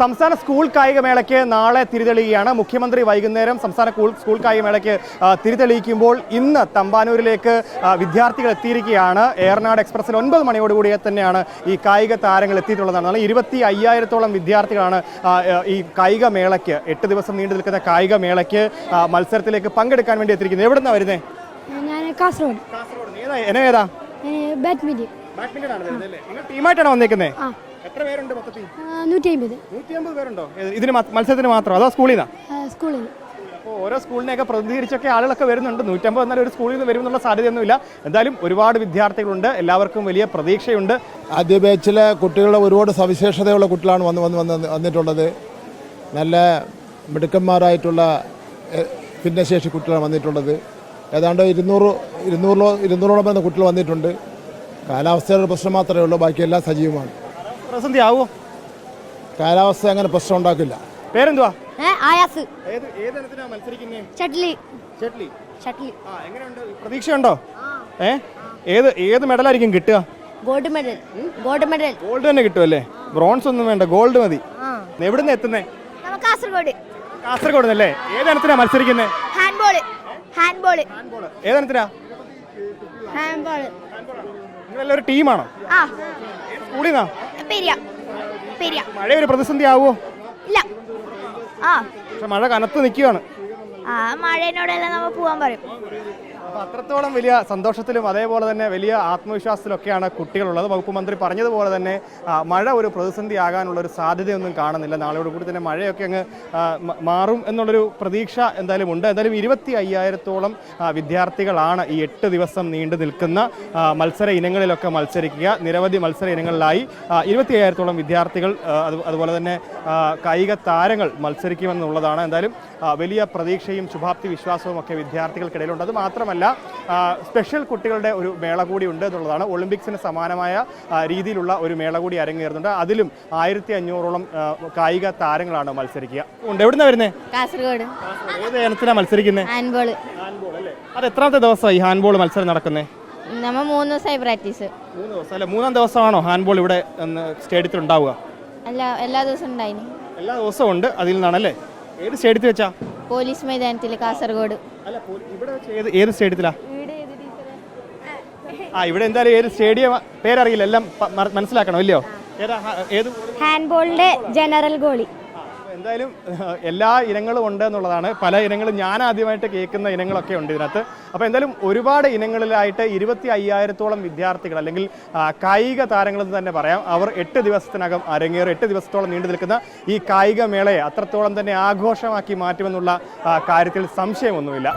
സംസ്ഥാന സ്കൂൾ കായികമേളയ്ക്ക് നാളെ തിരിതെളിയുകയാണ്. മുഖ്യമന്ത്രി വൈകുന്നേരം സംസ്ഥാന സ്കൂൾ സ്കൂൾ കായികമേളയ്ക്ക് തിരിതെളിയിക്കുമ്പോൾ ഇന്ന് തമ്പാനൂരിലേക്ക് വിദ്യാർത്ഥികൾ എത്തിയിരിക്കുകയാണ്. ഏറനാട് എക്സ്പ്രസിൽ ഒൻപത് മണിയോടുകൂടി തന്നെയാണ് ഈ കായിക താരങ്ങൾ എത്തിയിട്ടുള്ളതാണ്. ഇരുപത്തി അയ്യായിരത്തോളം വിദ്യാർത്ഥികളാണ് ഈ കായിക മേളയ്ക്ക് എട്ട് ദിവസം നീണ്ടു നിൽക്കുന്ന കായിക മേളയ്ക്ക് മത്സരത്തിലേക്ക് പങ്കെടുക്കാൻ വേണ്ടി എത്തിയിരിക്കുന്നത്. എവിടെ നിന്നാണ് വരുന്നത് ഞാൻ കാസർഗോഡ്. കാസർഗോഡ് ഏതാ ബാഡ്മിന്റൺ ബാഡ്മിന്റൺ. ആണ് വരുന്നത് ടീമായിട്ടാണ് വന്നേക്കുന്നത് എത്ര പേരുണ്ട് മൊത്തത്തിൽ? നൂറ്റി അമ്പത് നൂറ്റി അമ്പത് പേരുണ്ടോ ഇതിന് മത്സരത്തിന് മാത്രം? അതോ സ്കൂളിൽ നിന്നാ? സ്കൂളിൽ അപ്പോൾ ഓരോ സ്കൂളിനെയൊക്കെ പ്രതിനിധീകരിച്ചൊക്കെ ആളുകളൊക്കെ വരുന്നുണ്ട്. നൂറ്റമ്പത് എന്നാലും ഒരു സ്കൂളിൽ നിന്ന് വരുമെന്നുള്ള സാധ്യതയൊന്നുമില്ല. എന്തായാലും ഒരുപാട് വിദ്യാർത്ഥികളുണ്ട്. എല്ലാവർക്കും വലിയ പ്രതീക്ഷയുണ്ട്. ആദ്യ ബാച്ചിലെ കുട്ടികളുടെ ഒരുപാട് സവിശേഷതയുള്ള കുട്ടികളാണ് വന്ന് വന്ന് വന്ന് വന്നിട്ടുള്ളത്. നല്ല മിടുക്കന്മാരായിട്ടുള്ള ഭിന്നശേഷി കുട്ടികളാണ് വന്നിട്ടുള്ളത്. ഏതാണ്ട് ഇരുന്നൂറ് ഇരുന്നൂറിലോ ഇരുന്നൂറോളം വരുന്ന കുട്ടികൾ വന്നിട്ടുണ്ട്. കാലാവസ്ഥയുടെ പ്രശ്നം മാത്രമേ ഉള്ളൂ. ബാക്കിയെല്ലാം സജീവമാണ്. പ്രതിസന്ധി ആവോ കാലാവസ്ഥ അങ്ങനെ പ്രശ്നം ഉണ്ടാക്കില്ല. പേരെന്തുവാ? ആയാസ്. ഏത് ഏത് ഇനത്തിനാ മത്സരിക്കുന്നത് ഷട്ടിലി ഷട്ടിലി ഷട്ടിലി ആ എങ്ങനെയുണ്ട്? പ്രതീക്ഷയുണ്ടോ? ഏ? ഏത് ഏത് മെഡലായിരിക്കും കിട്ടുക? Gold medal. Gold medal. Gold തന്നെ കിട്ടുമല്ലേ ബ്രോൺസ് ഒന്നും വേണ്ട ഗോൾഡ് മതി. എവിടുന്ന് എത്തുന്നേ? കാസർഗോഡ്. കാസർഗോഡ് അല്ലേ ഏത് ഇനത്തിനാ മത്സരിക്കുന്നത് ഹാൻഡ്ബോൾ ഹാൻഡ്ബോൾ ഏത് ഇനത്തിനാ ഹാൻഡ്ബോൾ നിങ്ങൾ ഒരു ടീമാണോ? ആ. സ്കൂളിൽ നിന്നാ? പെരിയ. പെരിയ. മഴ ഒരു പ്രതിസന്ധി ആവോ ഇല്ല. ആ. പക്ഷെ മഴ കനത്ത് നിൽക്കുകയാണ്. ആ മഴേനോടെല്ലാം നമ്മൾ പോവാൻ പറയും. അത്രത്തോളം വലിയ സന്തോഷത്തിലും അതേപോലെ തന്നെ വലിയ ആത്മവിശ്വാസത്തിലൊക്കെയാണ് കുട്ടികളുള്ളത്. വകുപ്പ് മന്ത്രി പറഞ്ഞതുപോലെ തന്നെ മഴ ഒരു പ്രതിസന്ധി ആകാനുള്ള ഒരു സാധ്യതയൊന്നും കാണുന്നില്ല. നാളെയോട് കൂടി തന്നെ മഴയൊക്കെ അങ്ങ് മാറും എന്നുള്ളൊരു പ്രതീക്ഷ എന്തായാലും ഉണ്ട്. എന്തായാലും ഇരുപത്തി അയ്യായിരത്തോളം വിദ്യാർത്ഥികളാണ് ഈ എട്ട് ദിവസം നീണ്ടു നിൽക്കുന്ന മത്സര ഇനങ്ങളിലൊക്കെ മത്സരിക്കുക. നിരവധി മത്സര ഇനങ്ങളിലായി ഇരുപത്തി അയ്യായിരത്തോളം വിദ്യാർത്ഥികൾ അതുപോലെ തന്നെ കായിക താരങ്ങൾ മത്സരിക്കുമെന്നുള്ളതാണ്. എന്തായാലും വലിയ പ്രതീക്ഷയും ശുഭാപ്തി വിശ്വാസവും ഒക്കെ വിദ്യാർത്ഥികൾക്കിടയിലുണ്ട്. അത് മാത്രമല്ല സ്പെഷ്യൽ കുട്ടികളുടെ ഒരു മേള കൂടി ഉണ്ട് എന്നുള്ളതാണ്. ഒളിമ്പിക്സിന് സമാനമായ രീതിയിലുള്ള ഒരു മേള കൂടി അരങ്ങേറുന്നുണ്ട്. അതിലും ആയിരത്തി അഞ്ഞൂറോളം കായിക താരങ്ങളാണ് മത്സരിക്കുക. ഉണ്ട്. എവിടുന്ന വരുന്നത് കാസർഗോഡ്. ഏത് ഇനത്തിനാണ് മത്സരിക്കുന്നത് ഹാൻഡ്ബോൾ അത് എത്രാമത്തെ ദിവസമായി ഹാൻഡ്ബോൾ മത്സരം നടക്കുന്നത് നമ്മൾ മൂന്ന് ദിവസമായി പ്രാക്ടീസ്. മൂന്ന് ദിവസം. അല്ലെ മൂന്നാം ദിവസമാണോ ഹാൻഡ്ബോൾ ഇവിടെ സ്റ്റേഡിയത്തിൽ ഉണ്ടാവുക അല്ല എല്ലാ ദിവസവും ഉണ്ടായിന്. എല്ലാ ദിവസവും ഉണ്ട്. അതിൽ നിന്നാണല്ലേ? ഏത് സ്റ്റേഡിയത്തിൽ വെച്ചാ? പോലീസ് മൈതാനത്തിൽ കാസർഗോഡ്. അല്ല ഇവിടെ ഏത് ഏത് സ്റ്റേഡിയത്തിലാ? ആ ഇവിടെ എന്തായാലും ഏത് സ്റ്റേഡിയം പേരറിയില്ല എല്ലാം മനസ്സിലാക്കണം ഇല്ലയോ? ഏതാ ഏത് ഹാൻഡ്ബോളിന്റെ ജനറൽ ഗോളി. എന്തായാലും എല്ലാ ഇനങ്ങളും ഉണ്ട് എന്നുള്ളതാണ്. പല ഇനങ്ങളും ഞാൻ ആദ്യമായിട്ട് കേൾക്കുന്ന ഇനങ്ങളൊക്കെ ഉണ്ട് ഇതിനകത്ത്. അപ്പോൾ എന്തായാലും ഒരുപാട് ഇനങ്ങളിലായിട്ട് ഇരുപത്തി അയ്യായിരത്തോളം വിദ്യാർത്ഥികൾ അല്ലെങ്കിൽ കായിക താരങ്ങളെന്ന് തന്നെ പറയാം. അവർ എട്ട് ദിവസത്തിനകം അരങ്ങേറും എട്ട് ദിവസത്തോളം നീണ്ടു നിൽക്കുന്ന ഈ കായിക മേളയെ അത്രത്തോളം തന്നെ ആഘോഷമാക്കി മാറ്റുമെന്നുള്ള കാര്യത്തിൽ സംശയമൊന്നുമില്ല.